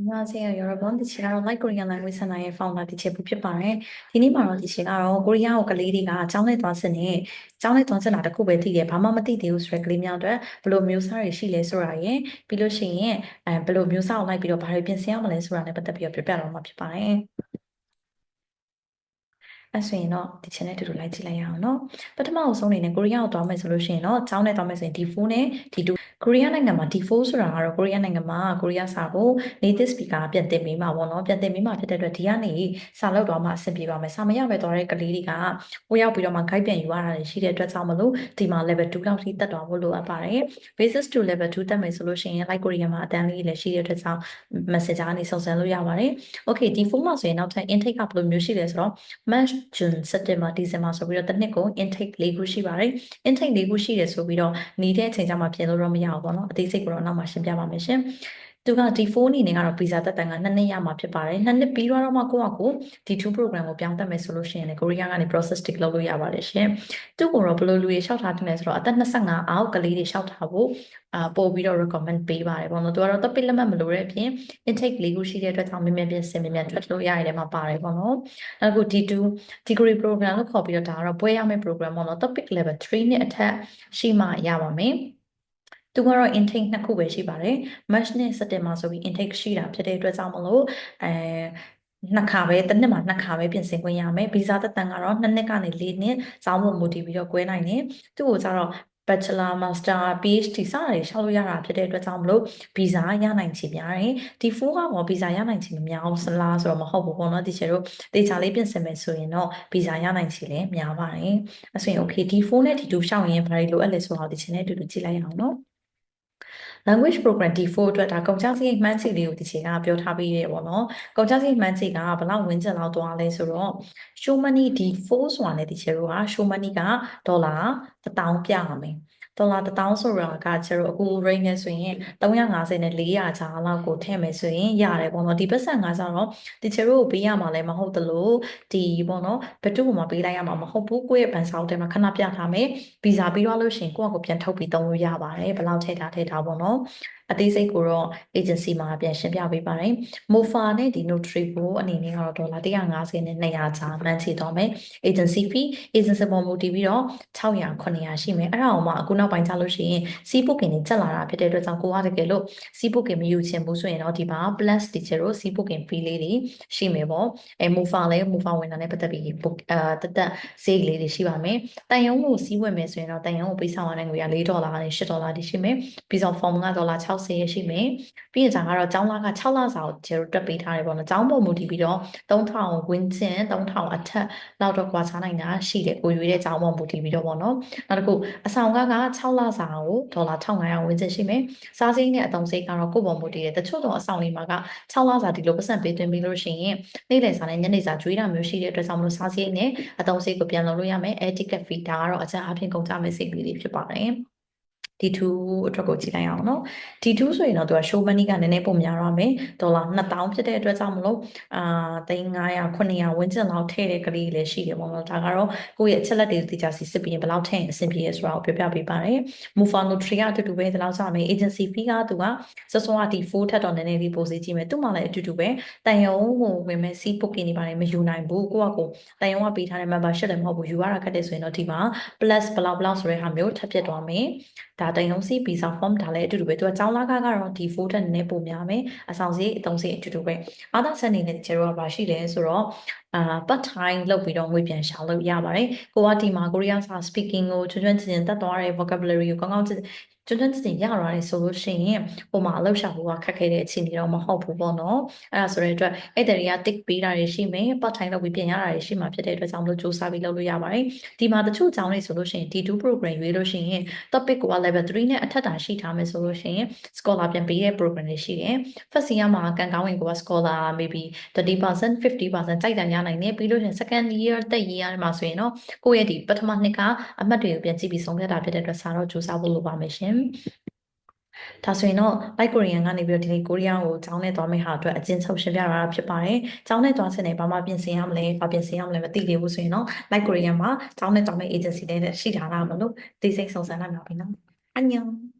안녕하세요, 여러분. 디치가로 Like Korean Language Center 의 founder ဒီချေပူဖြစ်ပါတယ်။ဒီနေ့မှာတော့ဒီချေကတော့ကိုရီးယားကိုကလေးတွေကကျောင်းနဲ့သွားစစ်နေကျောင်းနဲ့သွားစစ်တာတခုပဲသိတယ်။ဘာမှမသိသေးဘူးဆိုတဲ့ကလေးများအတွက်ဘယ်လိုမျိုးစားတွေရှိလဲဆိုတာရယ်ပြီးလို့ရှိရင်အဲဘယ်လိုမျိုးစားကိုလိုက်ပြီးတော့ဘာတွေပြင်ဆင်ရမလဲဆိုတာနဲ့ပတ်သက်ပြီးတော့ပြပြတော့မှာဖြစ်ပါတယ်။အဲ့ဆိုရင်တော့ဒီ channel တူတူလိုက်ကြည့်လိုက်ရအောင်နော်ပထမအဆုံးအနေနဲ့ကိုရီးယားကိုသွားမယ်ဆိုလို့ရှိရင်တော့ကျောင်းနဲ့သွားမယ်ဆိုရင် D4 နဲ့ D2 ကိုရီးယားနိုင်ငံမှာ D4 ဆိုတာကတော့ကိုရီးယားနိုင်ငံမှာကိုရီးယားစာကို native speaker ပြန်သင်ပေးမှာပေါ့နော်ပြန်သင်ပေးမှာဖြစ်တဲ့အတွက်ဒီကနေစာလောက်တော့မှအဆင်ပြေပါမယ်စာမရပဲသွားတဲ့ကလေးတွေကဟိုရောက်ပြီးတော့မှ guide ပြန်ယူရတာရှိတဲ့အတွက်ကြောင့်မလို့ဒီမှာ level 2လောက်ထိတက်သွားဖို့လိုအပ်ပါတယ် basis to level 2တက်မယ်ဆိုလို့ရှိရင် like ကိုရီးယားမှာအတန်းလေးလည်းရှိတဲ့အတွက်ကြောင့် messenger ကနေစုံစမ်းလို့ရပါတယ် okay D4 မှာဆိုရင်နောက်ထပ် intake ကဘယ်လိုမျိုးရှိလဲဆိုတော့ March June September December ဆိုပြီးတော့တစ်နှစ်ကို intake ၄ခုရှိပါတယ် intake ၄ခုရှိတယ်ဆိုပြီးတော့နေတဲ့အချိန်ကျမှပြင်လို့တော့မရဘူးပေါ့နော်အသေးစိတ်ကိုတော့နောက်မှရှင်းပြပါမယ်ရှင်သူကဒီ4အနေနဲ့ကတော့ visa တက်တန်က2နှစ်ရမှာဖြစ်ပါတယ်2နှစ်ပြီးတော့မှကိုယ့်အကိုဒီ2 program ကိုပြောင်းတက်မယ်ဆိုလို့ရှိရင်လည်းကိုရီးယားကနေ process tick လုပ်လို့ရပါတယ်ရှင်သူ့ကိုတော့ဘယ်လိုလူတွေလျှောက်ထားတယ်လဲဆိုတော့အသက်25အောက်ကလေးတွေလျှောက်ထားဖို့အာပို့ပြီးတော့ recommend ပေးပါတယ်ပေါ့နော်သူကတော့ topic လက်မှတ်မလိုတဲ့အပြင် intake လေးခုရှိတဲ့အတွက်ကြောင့်မြင်မြင်ပြင်ဆင်မြင်မြင်ထွက်လို့ရရတယ်မှာပါတယ်ပေါ့နော်နောက်တစ်ခု D2 degree program လို့ခေါ်ပြီးတော့ဒါကတော့ဘွဲရမယ့် program ပေါ့နော် topic level 3နဲ့အထက်ရှိမှရပါမယ် သူကတော့ intake နှစ်ခုပဲရှိပါတယ် March နဲ့ September ဆိုပြီး intake ရှိတာဖြစ်တဲ့အတွက်ကြောင့်မလို့အဲနှစ်ခါပဲတစ်နှစ်မှာနှစ်ခါပဲပြင်ဆင်ခွင့်ရမယ်ဗီဇာသက်တမ်းကတော့နှစ်နှစ်ကနေ၄နှစ်စောင်းဖို့မူတည်ပြီးတော့꿰နိုင်တယ်သူ့ကိုကျတော့ Bachelor Master PhD စတာတွေရှောက်လို့ရတာဖြစ်တဲ့အတွက်ကြောင့်မလို့ဗီဇာရနိုင်ချေများတယ်ဒီ4ကတော့ဗီဇာရနိုင်ချေမများအောင်စလားဆိုတော့မဟုတ်ဘူးပေါ့နော်ဒီချေတို့တေချာလေးပြင်ဆင်မယ်ဆိုရင်တော့ဗီဇာရနိုင်ချေလည်းများပါတယ်အဲဆိုရင် okay ဒီ4နဲ့ဒီ2ရှောက်ရင်ဘာတွေလိုအပ်လဲဆိုတော့ဒီချေနဲ့အတူတူကြည့်လိုက်အောင်နော် language program D4 အတွက်ဒါကုန်ကျစရိတ်မှန်းခြေလေးကိုဒီချိန်ကပြောထားပြီးရပေါ့နော်ကုန်ကျစရိတ်မှန်းခြေကဘယ်လောက်ဝန်းကျင်လောက်သွားလဲဆိုတော့ show money D4 ဆိုတာနဲ့ဒီချိန်တို့က show money ကဒေါ်လာ1000ပြရမယ် ဒေါ်လာ1000ဆိုတာကကျတော့အခု rate နဲ့ဆိုရင်350နဲ့400ချာလောက်ကိုထည့်မယ်ဆိုရင်ရတယ်ပေါ့နော်ဒီပတ်စံကကျတော့ဒီချေတို့ကိုပေးရမှာလည်းမဟုတ်သလိုဒီပေါ့နော်ဘတ်တူကိုမှပေးလိုက်ရမှာမဟုတ်ဘူးကိုယ့်ရဲ့ဘန်ဆောင်ထဲမှာခဏပြထားမယ်ဗီဇာပြီးတော့လို့ရှိရင်ကိုယ့်အကိုပြန်ထုတ်ပြီးသုံးလို့ရပါတယ်ဘယ်လောက်ထည့်ထားထည့်ထားပေါ့နော် အသေးစိတ်ကိုတော့ agency မှာပြန်ရှင်းပြပေးပါတယ် MOFA နဲ့ဒီ notary ကိုအနေနဲ့ကတော့ဒေါ်လာ150နဲ့200ချာမှန်းချေသွားမယ် agency fee agency ပေါ်မူတည်ပြီးတော့600 900ရှိမယ်အဲ့ဒါအောင်မှအခုနောက်ပိုင်းကျလို့ရှိရင် C booking တွေတက်လာတာဖြစ်တဲ့အတွက်ကြောင့်ကိုကတကယ်လို့ C booking မယူချင်ဘူးဆိုရင်တော့ဒီမှာ plus teacher တို့ C booking fee လေးတွေရှိမယ်ပေါ့အဲ MOFA လည်း MOFA ဝင်တာနဲ့ပတ်သက်ပြီး book အာတသက်ဈေးလေးတွေရှိပါမယ်တန်ယုံကိုစီးဝင်မယ်ဆိုရင်တော့တန်ယုံကိုပေးဆောင်ရတဲ့ငွေက4ဒေါ်လာကနေ8ဒေါ်လာတိရှိမယ်ပြီးတော့ form ကဒေါ်လာ60ရရှိမယ်ပြီးရင်ဒါကတော့ကျောင်းသားက6လစာကိုကျတို့တက်ပေးထားတယ်ပေါ့နော်ကျောင်းပေါ်မူတည်ပြီးတော့3000ဝင်းကျင်3000အထက်လောက်တော့ကွာခြားနိုင်တာရှိတယ်ကိုရွေးတဲ့ကျောင်းပေါ်မူတည်ပြီးတော့ပေါ့နော်နောက်တစ်ခုအဆောင်ကက6လစာကိုဒေါ်လာ1500ဝင်းကျင်ရှိမယ်စားစိမ်းနဲ့အတုံးစိမ်းကတော့ကိုယ့်ပေါ်မူတည်တယ်တချို့တော့အဆောင်လေးမှာက6လစာဒီလိုပတ်စံပေးသွင်းပြီးလို့ရှိရင်နေ့လယ်စာနဲ့ညနေစာကျွေးတာမျိုးရှိတဲ့အတွက်ကြောင့်မလို့စားစိမ်းနဲ့အတုံးစိမ်းကိုပြန်လုပ်လို့ရမယ် air ticket fee ဒါကတော့အကျအပြင်ကုန်ကြမဲ့စိတ်ကလေးတွေဖြစ်ပါတယ် D2 အတွက်ကိုကြည့်လိုက်အောင်နော် D2 ဆိုရင်တော့သူက show money ကနည်းနည်းပုံများရမယ်ဒေါ်လာ2000ဖြစ်တဲ့အတွက်ကြောင့်မလို့အာ3900 900ဝန်းကျင်လောက်ထည့်တဲ့ကလေးလည်းရှိတယ်ပေါ့နော်ဒါကတော့ကိုယ့်ရဲ့အချက်လက်တွေသိကြစီစစ်ပြီးရင်ဘယ်လောက်ထည့်ရင်အဆင်ပြေရဲဆိုတာကိုပြောပြပေးပါတယ် move on notary ကအတူတူပဲဒီလောက်စမယ် agency fee ကသူကစစောက D4 ထက်တော့နည်းနည်းလေးပိုစီကြည့်မယ်သူ့မှာလည်းအတူတူပဲတန်ယုံကိုဝင်မဲ့ C booking တွေပါတယ်မယူနိုင်ဘူးကိုကကိုတန်ယုံကပေးထားတဲ့ membership လည်းမဟုတ်ဘူးယူရတာခက်တယ်ဆိုရင်တော့ဒီမှာ plus ဘလောက်ဘလောက်ဆိုတဲ့ဟာမျိုးထပ်ပြတ်သွားမယ်ဒါတန်ယုံစီ visa form ဒါလည်းအတူတူပဲသူကကျောင်းလာခကတော့ဒီ4တက်နည်းနည်းပိုများမယ်အဆောင်စီအတုံးစီအတူတူပဲအားသာဆက်နေနဲ့ကျတော့ဘာရှိလဲဆိုတော့အာ part time လုပ်ပြီးတော့ငွေပြန်ရှာလို့ရပါတယ်ကိုကဒီမှာကိုရီးယားစာ speaking ကိုချွတ်ချွတ်ချင်းချင်းတက်သွားတဲ့ vocabulary ကိုကောင်းကောင်းကျွန်းကျွန်းတင်ရရတယ်ဆိုလို့ရှိရင်ဟိုမှာအလုပ်ရှာဖို့ကခက်ခဲတဲ့အခြေအနေတော့မဟုတ်ဘူးပေါ့နော်အဲ့ဒါဆိုတဲ့အတွက်အဲ့တတွေက tick ပေးတာတွေရှိမယ် part time လုပ်ပြီးပြင်ရတာတွေရှိမှာဖြစ်တဲ့အတွက်ကြောင့်မလို့စူးစမ်းပြီးလုပ်လို့ရပါတယ်ဒီမှာတချို့အကြောင်းတွေဆိုလို့ရှိရင် D2 program ရွေးလို့ရှိရင် topic က level 3နဲ့အထက်တာရှိထားမယ်ဆိုလို့ရှိရင် scholar ပြန်ပေးတဲ့ program တွေရှိတယ် first year မှာကန်ကောင်းဝင်က scholar maybe 30% 50%ကြိုက်တယ်ရနိုင်တယ်ပြီးလို့ရှိရင် second year တက် year မှာဆိုရင်တော့ကိုယ့်ရဲ့ဒီပထမနှစ်ကအမှတ်တွေကိုပြန်ကြည့်ပြီးဆုံးဖြတ်တာဖြစ်တဲ့အတွက်စာတော့စူးစမ်းဖို့လိုပါမယ်ရှင်ဒါဆိုရင်တော့ like Korean ကနေပြီးတော့ဒီနေ့ကိုရီးယားကိုကျောင်းနဲ့သွားမယ့်ဟာအတွက်အကျဉ်းချုပ်ရှင်းပြတာဖြစ်ပါတယ်။ကျောင်းနဲ့သွားစင်နေဘာမှပြင်ဆင်ရမလဲ၊ဘာပြင်ဆင်ရမလဲမသိသေးဘူးဆိုရင်တော့ like Korean မှာကျောင်းနဲ့သွားမယ့် agency တွေရှိတာလားမလို့သိစိတ်စုံစမ်းလိုက်ပါပြီနော်။အညော